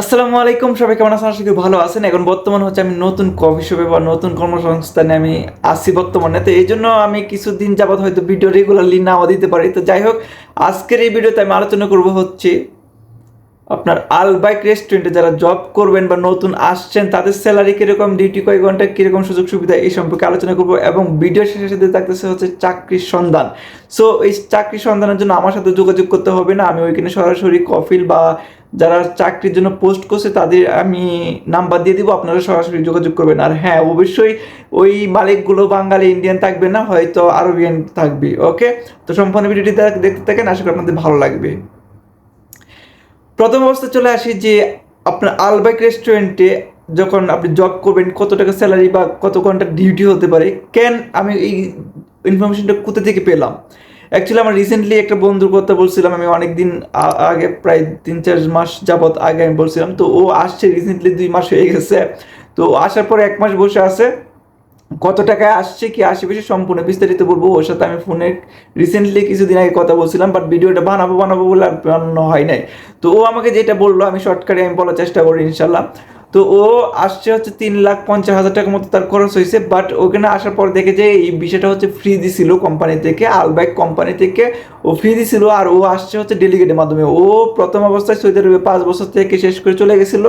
আসসালামু আলাইকুম, সবাই কেমন আছেন? আশা করি ভালো আছেন। এখন বর্তমান হচ্ছে আমি নতুন কফি শপে বা নতুন কর্মসংস্থানে আমি আসি বর্তমানে। তো এই জন্য আমি কিছুদিন যাবৎ হয়তো ভিডিও রেগুলারলি নাও দিতে পারি। তো যাই হোক, আজকের এই ভিডিওতে আমি আলোচনা করব হচ্ছে আপনার আলবাইক রেস্টুরেন্টে যারা জব করবেন বা নতুন আসছেন, তাদের স্যালারি কীরকম, ডিউটি কয় ঘণ্টা, কীরকম সুযোগ সুবিধা এই সম্পর্কে আলোচনা করব এবং ভিডিও শেষে সাথে থাকতেছে হচ্ছে চাকরির সন্ধান। সো এই চাকরির সন্ধানের জন্য আমার সাথে যোগাযোগ করতে হবে না। আমি ওইখানে সরাসরি কফিল বা যারা চাকরির জন্য পোস্ট করছে, তাদের আমি নাম্বার দিয়ে দিব, আপনারা সরাসরি যোগাযোগ করবেন। আর হ্যাঁ অবশ্যই ওই মালিকগুলো বাঙালি ইন্ডিয়ান থাকবে না, হয়তো আরবিয়ান থাকবে ওকে তো সম্পূর্ণ ভিডিওটি দেখতে থাকেন, আশা করি আপনাদের ভালো লাগবে। প্রথম অবস্থা চলে আসি যে আপনার আলবাইক রেস্টুরেন্টে যখন আপনি জব করবেন, কত টাকা স্যালারি বা কত ঘণ্টা ডিউটি হতে পারে, কেন আমি এই ইনফরমেশনটা কোথা থেকে পেলাম? অ্যাকচুয়ালি আমার রিসেন্টলি একটা বন্ধুর কথা বলছিলাম, আমি অনেক দিন আগে প্রায় তিন চার মাস যাবত আগে আমি বলছিলাম, তো ও আসছে রিসেন্টলি দুই মাস হয়ে গেছে, তো আসার পর এক মাস বসে আছে কত টাকায় আসছে, কি আশেপাশে সম্পূর্ণ বিস্তারিত বলব। ওর সাথে আমি ফোনে রিসেন্টলি কিছুদিন আগে কথা বলছিলাম বাট ভিডিওটা বানাবো বানাবো বলে আর বানানো হয় নাই। তো ও আমাকে যেটা বলল, আমি শর্টকাটে আমি বলার চেষ্টা করি, ইনশাল্লাহ। তো ও আসছে হচ্ছে তিন লাখ পঞ্চাশ হাজার টাকার মতো তার খরচ হয়েছে বাট ওখানে আসার পর দেখে যে এই বিষয়টা হচ্ছে ফ্রি দিছিল কোম্পানি থেকে আলবাইক কোম্পানি থেকে। ও ফ্রি দিছিল আর ও আসছে হচ্ছে ডেলিগেটের মাধ্যমে। ও প্রথম অবস্থায় সৌদি আরবে পাঁচ বছর থেকে শেষ করে চলে গেছিল।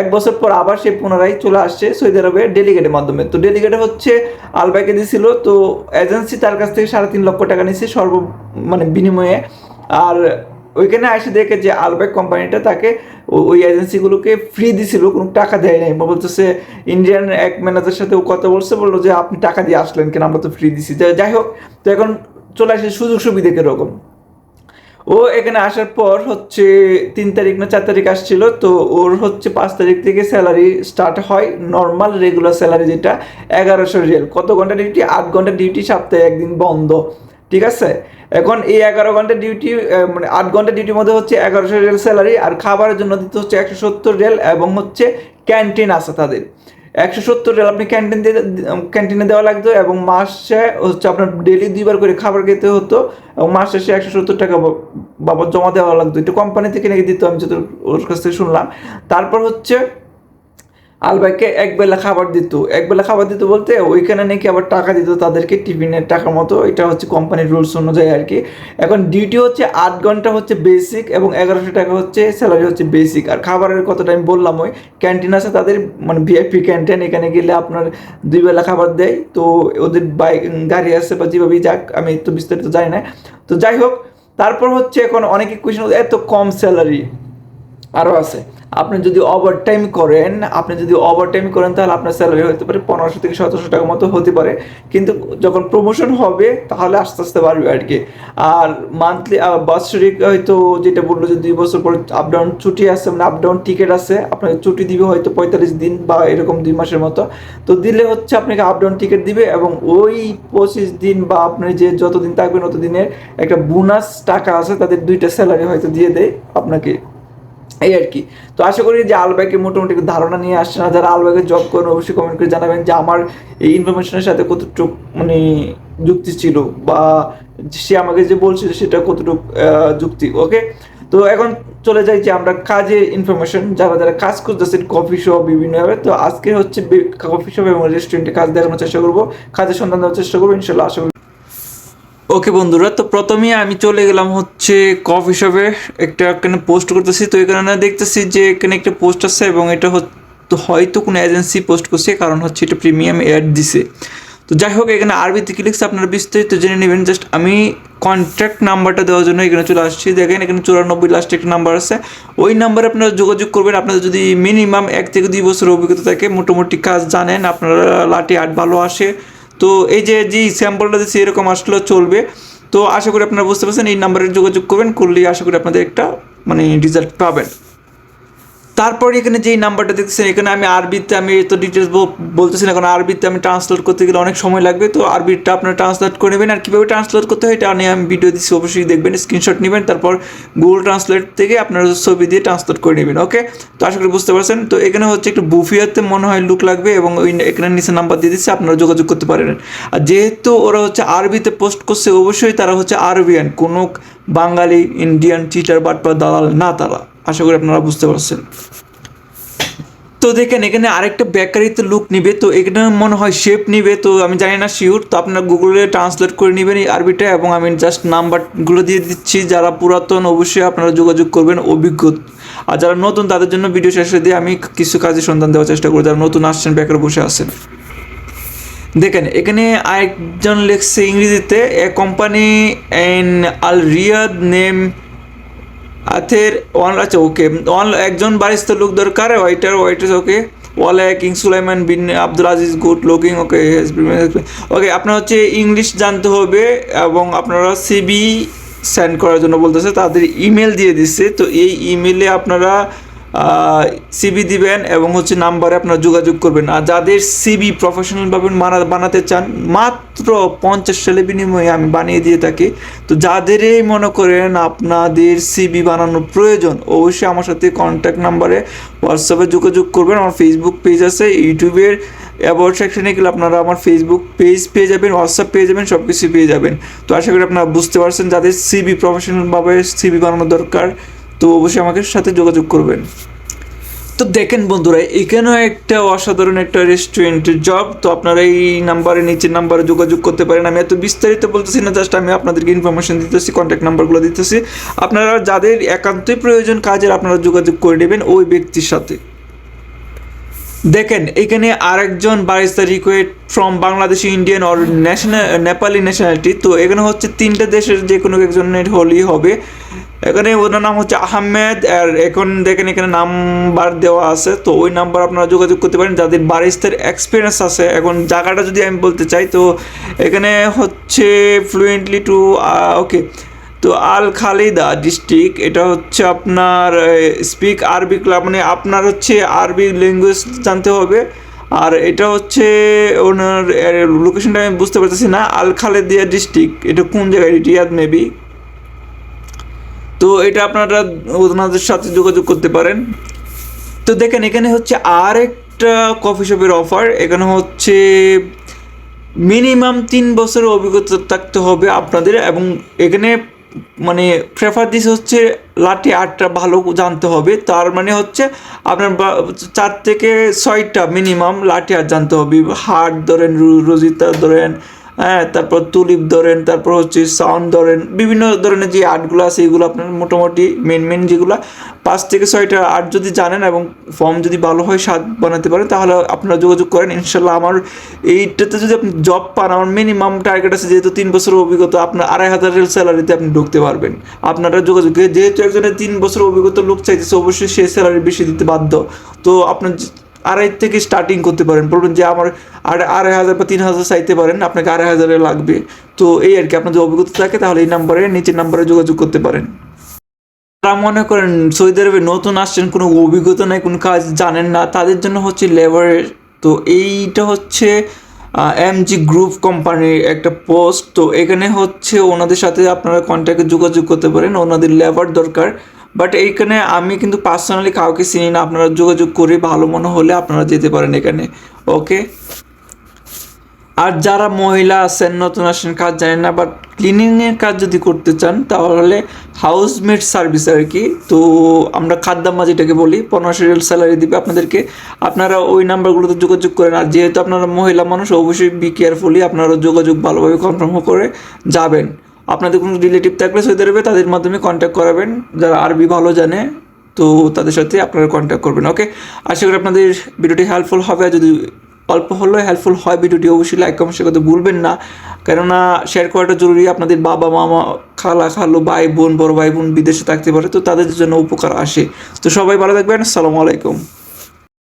এক বছর পর আবার সে পুনরায় চলে আসছে সৌদি আরবে ডেলিগেটের মাধ্যমে। তো ডেলিগেটে হচ্ছে আলবাইকে দিছিল, তো এজেন্সি তার কাছ থেকে সাড়ে তিন লক্ষ টাকা নিচ্ছে সর্ব মানে বিনিময়ে। আর ওইখানে এসে দেখে যে আলবেক কোম্পানিটা তাকে ওই এজেন্সিগুলোকে ফ্রি দিছিল, কোনো টাকা দেয় নাই। বলতেছে ইন্ডিয়ান এক ম্যানেজারের সাথে ও কথা বলছে, বলল যে, আপনি টাকা দিয়ে আসলেন কেন? আমরা তো ফ্রি দিছি। যাই হোক, তো এখন চলে আসে সুযোগ সুবিধা কীরকম। ও এখানে আসার পর হচ্ছে তিন তারিখ না চার তারিখ আসছিল, তো ওর হচ্ছে পাঁচ তারিখ থেকে স্যালারি স্টার্ট হয় নর্মাল রেগুলার স্যালারি যেটা, এগারোশো রিয়েল। কত ঘণ্টা ডিউটি আট ঘণ্টা ডিউটি সপ্তাহে একদিন বন্ধ। ঠিক আছে? এখন এই এগারো ঘণ্টা ডিউটি মানে আট ঘণ্টা ডিউটির মধ্যে হচ্ছে এগারোশো রিয়েল স্যালারি আর খাবারের জন্য দিতে হচ্ছে একশো সত্তর রিয়েল এবং হচ্ছে ক্যান্টিন আছে তাদের। একশো সত্তর রিয়াল আপনি ক্যান্টিন দিয়ে ক্যান্টিনে দেওয়া লাগতো এবং মাসে হচ্ছে আপনার ডেলি দুইবার করে খাবার খেতে হতো এবং মাস শেষে একশো সত্তর টাকা বাবদ জমা দেওয়া লাগতো। এটা কোম্পানি থেকে নাকি দিত, আমি যত ওর কাছ থেকে শুনলাম। তারপর হচ্ছে আলবাইকে এক বেলা খাবার দিত। এক বেলা খাবার দিত বলতে ওইখানে নাকি আবার টাকা দিত তাদেরকে টিফিনের টাকার মতো। এটা হচ্ছে কোম্পানির রুলস অনুযায়ী আর কি। এখন ডিউটি হচ্ছে আট ঘণ্টা হচ্ছে বেসিক এবং এগারোশো টাকা হচ্ছে স্যালারি হচ্ছে বেসিক আর খাবারের কথাটা আমি বললাম ওই ক্যান্টিন আছে তাদের মানে ভিআইপি ক্যান্টিন এখানে গেলে আপনার দুই বেলা খাবার দেয়। তো ওদের বাইক, গাড়ি আছে বা যেভাবেই যাক, আমি তো বিস্তারিত জানি না। তো যাই হোক, তারপর হচ্ছে এখন অনেকে কোয়েশন এত কম স্যালারি আরও আছে। আপনি যদি ওভার টাইম করেন, আপনি যদি ওভার টাইম করেন, তাহলে আপনার স্যালারি হতে পারে পনেরোশো থেকে সতেরোশো টাকার মতো হতে পারে। কিন্তু যখন প্রমোশন হবে, তাহলে আস্তে আস্তে বাড়বে আর কি। আর মান্থলি বাৎসরিক হয়তো যেটা বলল যে দুই বছর পরে আপ ডাউন ছুটি আছে মানে আপ ডাউন টিকিট আছে, আপনাকে ছুটি দিবে হয়তো পঁয়তাল্লিশ দিন বা এরকম দুই মাসের মতো। তো দিলে হচ্ছে আপনাকে আপ ডাউন টিকিট দিবে এবং ওই পঁচিশ দিন বা আপনি যে যতদিন থাকবেন তত দিনের একটা বোনাস টাকা আছে, তাদের দুইটা স্যালারি হয়তো দিয়ে দেয় আপনাকে। এই আর কি। তো আশা করি যে আলবাইকে মোটামুটি ধারণা নিয়ে আসছে না, যারা আলবাইকে জব করেন অবশ্যই কমেন্ট করে জানাবেন যে আমার এই ইনফরমেশনের সাথে কতটুক মানে যুক্তি ছিল বা সে আমাকে যে বলছিল সেটা কতটুক যুক্তি ওকে তো এখন চলে যাই যে আমরা কাজের ইনফরমেশন যারা যারা কাজ করতেছেন কফি শপ বিভিন্নভাবে তো আজকে হচ্ছে কফি শপ এবং রেস্টুরেন্টে কাজ দেখানোর চেষ্টা করব। কাজের সন্ধান দেওয়ার চেষ্টা করব, ইনশাল্লাহ আশা করি ওকে বন্ধুরা, তো প্রথমেই আমি চলে গেলাম হচ্ছে কফি শপে একটা এখানে পোস্ট করতেছি, তো এখানে দেখতেছি যে এখানে একটা পোস্ট আছে এবং এটা হয়তো কোনো এজেন্সি পোস্ট করছে, কারণ হচ্ছে এটা প্রিমিয়াম অ্যাড দিছে। তো যাই হোক, এখানে আরবিতে কি লিখছে আপনারা বিস্তারিত জেনে নেবেন। জাস্ট আমি কন্ট্যাক্ট নাম্বারটা দেওয়ার জন্য এখানে চলে আসছি। দেখেন, এখানে চুরানব্বই লাস্টে একটা নাম্বার আছে। ওই নাম্বারে আপনারা যোগাযোগ করবেন। আপনাদের যদি মিনিমাম এক থেকে দুই বছর অভিজ্ঞতা থাকে, মোটামুটি কাজ জানেন, আপনারা লাঠি আর্ট ভালো আসে। তো এই যে যে স্যাম্পলটা দিচ্ছি, এরকম আসলে চলবে। তো আশা করি আপনারা বুঝতে পারছেন, এই নাম্বারে যোগাযোগ করবেন, করলেই আশা করি আপনাদের একটা মানে রেজাল্ট পাবেন। তারপর এখানে যেই নাম্বারটা দেখতেছেন, এখানে আমি আরবিতে আমি তো ডিটেলস বলতেছি না, কারণ আরবিতে আমি ট্রান্সলেট করতে গেলে অনেক সময় লাগবে। তো আরবিটা আপনারা ট্রান্সলেট করে নেবেন। আর কীভাবে ট্রান্সলেট করতে হয়, এটা নিয়ে আমি ভিডিও দিচ্ছি অবশ্যই দেখবেন স্ক্রিনশট নেবেন, তারপর গুগল ট্রান্সলেট থেকে আপনারা ছবি দিয়ে ট্রান্সলেট করে নেবেন ওকে তো আশা করি বুঝতে পারছেন। তো এখানে হচ্ছে একটু বুফিয়াতে মনে হয় লুক লাগবে এবং ওই এখানে নিচে নাম্বার দিয়ে দিচ্ছে আপনারা যোগাযোগ করতে পারেন। আর যেহেতু ওরা হচ্ছে আরবিতে পোস্ট করছে, অবশ্যই তারা হচ্ছে আরবিয়ান। কোনো বাঙালি ইন্ডিয়ান চিটার বাট বা দালাল না তারা। আশা করি আপনারা বুঝতে পারছেন। তো দেখেন, এখানে আরেকটা বেকারিতে লুক নিবে, তো এখানে মনে হয় শেপ নিবে, তো আমি জানি না শিওর তো আপনারা গুগলে ট্রান্সলেট করে নেবেন এই আরবিটা, এবং আমি জাস্ট নাম্বারগুলো দিয়ে দিচ্ছি। যারা পুরাতন, অবশ্যই আপনারা যোগাযোগ করবেন অভিজ্ঞ। আর যারা নতুন, তাদের জন্য ভিডিও শেষে দিয়ে আমি কিছু কাজে সন্ধান দেওয়ার চেষ্টা করি, যারা নতুন আসছেন, বেকার বসে আছেন। দেখেন, এখানে আরেকজন লেখছে ইংরেজিতে a company and Al Riyadh name other one আচ্ছা ওকে। ওয়ান, একজন বারিস্তা লোক দরকার ওয়াইটার ওয়াইটার ওকে। ওয়ালে King Sulaiman bin Abdul Aziz, good looking, okay okay, আপনার হচ্ছে ইংলিশ জানতে হবে এবং আপনারা সিবি সেন্ড করার জন্য বলতেছে, তাদের ইমেল দিয়ে দিচ্ছে। তো এই ইমেলে আপনারা সিবি দিবেন এবং হচ্ছে নাম্বারে আপনারা যোগাযোগ করবেন। আর যাদের সিবি প্রফেশনালভাবে বানাতে চান, মাত্র পঞ্চাশ সালে বিনিময়ে আমি বানিয়ে দিয়ে থাকি। তো যাদেরই মনে করেন আপনাদের সিবি বানানোর প্রয়োজন, অবশ্যই আমার সাথে কন্ট্যাক্ট নাম্বারে হোয়াটসঅ্যাপে যোগাযোগ করবেন। আমার ফেসবুক পেজ আছে ইউটিউবের অ্যাবাউট সেকশনে গেলে আপনারা আমার ফেসবুক পেজ পেয়ে যাবেন হোয়াটসঅ্যাপ পেয়ে যাবেন সব কিছু পেয়ে যাবেন। তো আশা করি আপনারা বুঝতে পারছেন, যাদের সিবি প্রফেশনালভাবে সিবি বানানো দরকার তো অবশ্যই আমাকে সাথে যোগাযোগ করবেন। তো দেখেন বন্ধুরা, এখানেও একটা অসাধারণ একটা রেস্টুরেন্টের জব তো আপনারা এই নাম্বারে নিচের নাম্বারে যোগাযোগ করতে পারেন। আমি এত বিস্তারিত বলতেছি না জাস্ট আমি আপনাদেরকে ইনফরমেশন দিতেছি কন্ট্যাক্ট নাম্বারগুলো দিতেছি। আপনারা যাদের একান্তই প্রয়োজন কাজের, আপনারা যোগাযোগ করে নেবেন ওই ব্যক্তির সাথে। দেখেন, এখানে আরেকজন barista required from Bangladeshi Indian or national Nepali nationality তো এখানে হচ্ছে তিনটে দেশের যে কোনো একজনের হলেই হবে। এখানে ওনার নাম হচ্ছে আহমেদ, আর এখন দেখেন এখানে নাম্বার দেওয়া আছে, তো ওই নাম্বার আপনারা যোগাযোগ করতে পারেন। যাদের বারিস্তার এক্সপিরিয়েন্স আছে, এখন জায়গাটা যদি আমি বলতে চাই, তো এখানে হচ্ছে ফ্লুয়েন্টলি টু ওকে তো আল খালিদা ডিস্ট্রিক্ট এটা হচ্ছে আপনার স্পিক আরবি ক্লাব মানে আপনার হচ্ছে আরবি ল্যাঙ্গুয়েজ জানতে হবে। আর এটা হচ্ছে ওনার লোকেশনটা আমি বুঝতে পারতেছি না, আল খালেদিয়া ডিস্ট্রিক্ট এটা কোন জায়গায়? Riyadh maybe? তো এটা আপনারা ওনাদের সাথে যোগাযোগ করতে পারেন। তো দেখেন, এখানে হচ্ছে আর একটা কফি শপের অফার এখানে হচ্ছে মিনিমাম তিন বছরের অভিজ্ঞতা থাকতে হবে আপনাদের এবং এখানে মানে প্রেফার দিস হচ্ছে লাঠি আটটা ভালো জানতে হবে। তার মানে হচ্ছে আপনার চার থেকে ছয়টা মিনিমাম লাঠি আট জানতে হবে। হার্ট ধরেন রোজিতা ধরেন হ্যাঁ তারপর তুলিপ ধরেন, তারপর হচ্ছে সাউন্ড ধরেন, বিভিন্ন ধরনের যে আর্টগুলো আছে, এগুলো আপনার মোটামুটি মেন মেন যেগুলো, পাঁচ থেকে ছয়টা আর্ট যদি জানেন এবং ফর্ম যদি ভালো হয়, স্বাদ বানাতে পারেন, তাহলে আপনারা যোগাযোগ করেন। ইনশাল্লাহ আমার এইটাতে যদি আপনি জব পান, আমার মিনিমাম টার্গেট আছে, যেহেতু তিন বছরের অভিজ্ঞতা, আপনার আড়াই হাজারের স্যালারিতে আপনি ঢুকতে পারবেন। আপনারা যোগাযোগ যেহেতু একজনের তিন বছরের অভিজ্ঞতা, লোক চাইতেছে অবশ্যই সে স্যালারি বেশি দিতে বাধ্য। তো আপনার আড়াই থেকে স্টার্টিং করতে পারেন। বলুন যে আমার আড়াই হাজার বা তিন হাজার চাইতে পারেন, আপনাকে আড়াই হাজারে লাগবে। তো এই আর কি আপনার যদি অভিজ্ঞতা থাকে, তাহলে এই নাম্বারে নিচের নাম্বারে যোগাযোগ করতে পারেন। তারা মনে করেন, সৌদি আরবে নতুন আসছেন, কোনো অভিজ্ঞতা নেই, কোনো কাজ জানেন না, তাদের জন্য হচ্ছে লেবারের তো এইটা হচ্ছে এম জি গ্রুপ কোম্পানির একটা পোস্ট তো এখানে হচ্ছে ওনাদের সাথে আপনারা কন্ট্যাক্টে যোগাযোগ করতে পারেন, ওনাদের লেবার দরকার। বাট এইখানে আমি কিন্তু পার্সোনালি কাউকে চিনি না, আপনারা যোগাযোগ করে ভালো মনে হলে আপনারা যেতে পারেন এখানে ওকে আর যারা মহিলা আছেন, নতুন আসেন, কাজ জানেন না বাট ক্লিনিংয়ের কাজ যদি করতে চান, তাহলে হাউসমেড সার্ভিস আর কি। তো আমরা খাদ্যাম্মা যেটাকে বলি, পনেরোশো রিয়াল স্যালারি দিবে আপনাদেরকে। আপনারা ওই নাম্বারগুলোতে যোগাযোগ করেন, আর যেহেতু আপনারা মহিলা মানুষ, অবশ্যই বি কেয়ারফুলি আপনারা যোগাযোগ ভালোভাবে কনফার্ম করে যাবেন। আপনাদের কোনো রিলেটিভ থাকলে সৌদি আরবে তাদের মাধ্যমে কন্ট্যাক্ট করাবেন। যারা আরবি ভালো জানে, তো তাদের সাথে আপনারা কন্ট্যাক্ট করবেন ওকে আশা করি আপনাদের ভিডিওটি হেল্পফুল হবে যদি অল্প হলেও হেল্পফুল হয় ভিডিওটি, অবশ্যই লাইক কমেন্ট শেয়ার করতে ভুলবেন না। কেননা শেয়ার করাটা জরুরি, আপনাদের বাবা, মামা, খালা, খালো, ভাই বোন, বড় ভাই বোন বিদেশে থাকতে পারে, তো তাদের জন্য উপকার আসে। তো সবাই ভালো থাকবেন, আসসালামু আলাইকুম।